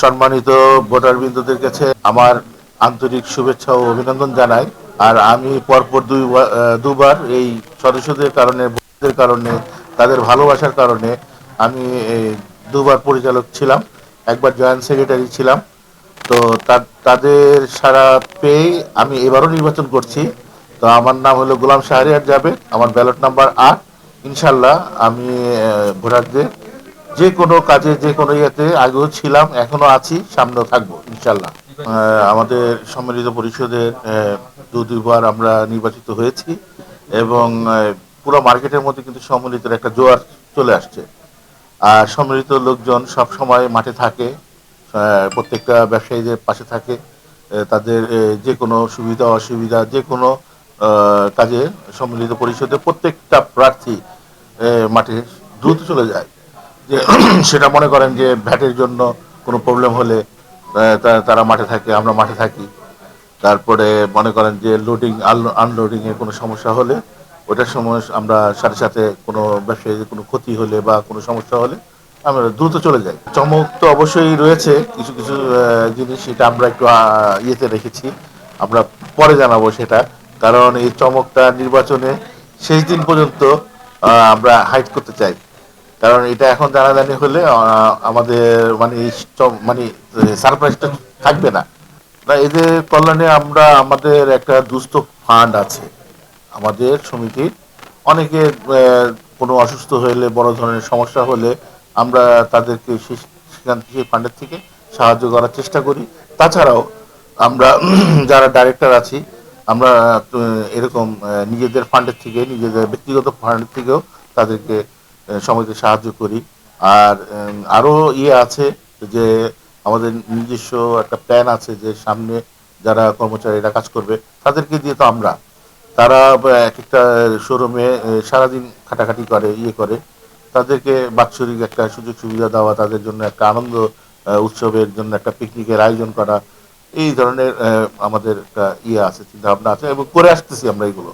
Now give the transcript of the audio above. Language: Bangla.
সম্মানিত ভোটার বিন্দুদের কাছে আমার আন্তরিক শুভেচ্ছা ও অভিনন্দন জানাই। আর আমি পরপর দুই দুবার এই সদস্যদের কারণে ভোটদের কারণে, তাদের ভালোবাসার কারণে আমি দুবার পরিচালক ছিলাম, একবার জয়েন্ট সেক্রেটারি ছিলাম। তো তাদের সারা পেয়ে আমি এবারও নির্বাচন করছি। তো আমার নাম হলো গোলাম শাহরিয়ার যাবে আমার ব্যালট নাম্বার আট। ইনশাল্লাহ আমি ভোটারদের যে কোনো কাজে, যে কোনো ইয়েতে আগেও ছিলাম, এখনও আছি, সামনেও থাকব, ইনশাল্লাহ। আমাদের সম্মিলিত পরিষদের দু দুইবার আমরা নির্বাচিত হয়েছি এবং পুরো মার্কেটের মধ্যে কিন্তু সম্মিলিতের একটা জোয়ার চলে আসছে। আর সম্মিলিত লোকজন সব সময় মাঠে থাকে প্রত্যেকটা ব্যবসায়ীদের পাশে থাকে তাদের যে কোনো সুবিধা, অসুবিধা, যে কোনো কাজে সম্মিলিত পরিষদে প্রত্যেকটা প্রার্থী মাঠে দ্রুত চলে যায়। যে সেটা মনে করেন যে ভ্যাটের জন্য কোনো প্রবলেম হলে তারা মাঠে থাকে, আমরা মাঠে থাকি। তারপরে মনে করেন যে লোডিং আনলোডিং এর কোনো সমস্যা হলে, ওটার সময় আমরা সাথে সাথে কোনো ব্যবসায়ীদের কোনো ক্ষতি হলে বা কোনো সমস্যা হলে আমরা দ্রুত চলে যাই। চমক তো অবশ্যই রয়েছে, কিছু কিছু জিনিস সেটা আমরা একটু ইয়েতে রেখেছি। আমরা পরে জানাব সেটা। কারণ এই চমকটা নির্বাচনে শেষ দিন পর্যন্ত আমরা হাইট করতে চাই। কারণ এটা এখন জানাজানি হলে আমাদের মানে মানে সারপ্রাইজটা থাকবে না। না এদের কল্যাণে, আমরা আমাদের একটা দুস্থ ফান্ড আছে। আমাদের সমিতির অনেকে কোনো অসুস্থ হলে বড় ধরনের সমস্যা হলে আমরা তাদেরকে সেখান থেকে ফান্ডের থেকে সাহায্য করার চেষ্টা করি। তাছাড়াও আমরা যারা ডাইরেক্টর আছি, আমরা এরকম নিজেদের ফান্ডের থেকে, নিজেদের ব্যক্তিগত ফান্ডের থেকেও তাদেরকে সবাইকে সাহায্য করি। আর উম, আরও ইয়ে আছে যে আমাদের নিজস্ব একটা প্ল্যান আছে যে সামনে যারা কর্মচারীরা কাজ করবে তাদেরকে দিয়ে তো আমরা। তারা এক একটা শোরুমে সারাদিন খাটাখাটি করে ইয়ে করে। তাদেরকে বাৎসরিক একটা সুযোগ সুবিধা দেওয়া তাদের জন্য একটা আনন্দ উৎসবের জন্য একটা পিকনিকের আয়োজন করা। এই ধরনের আমাদের একটা ইয়ে আছে চিন্তা ভাবনা আছে এবং করে আসতেছি আমরা এগুলো।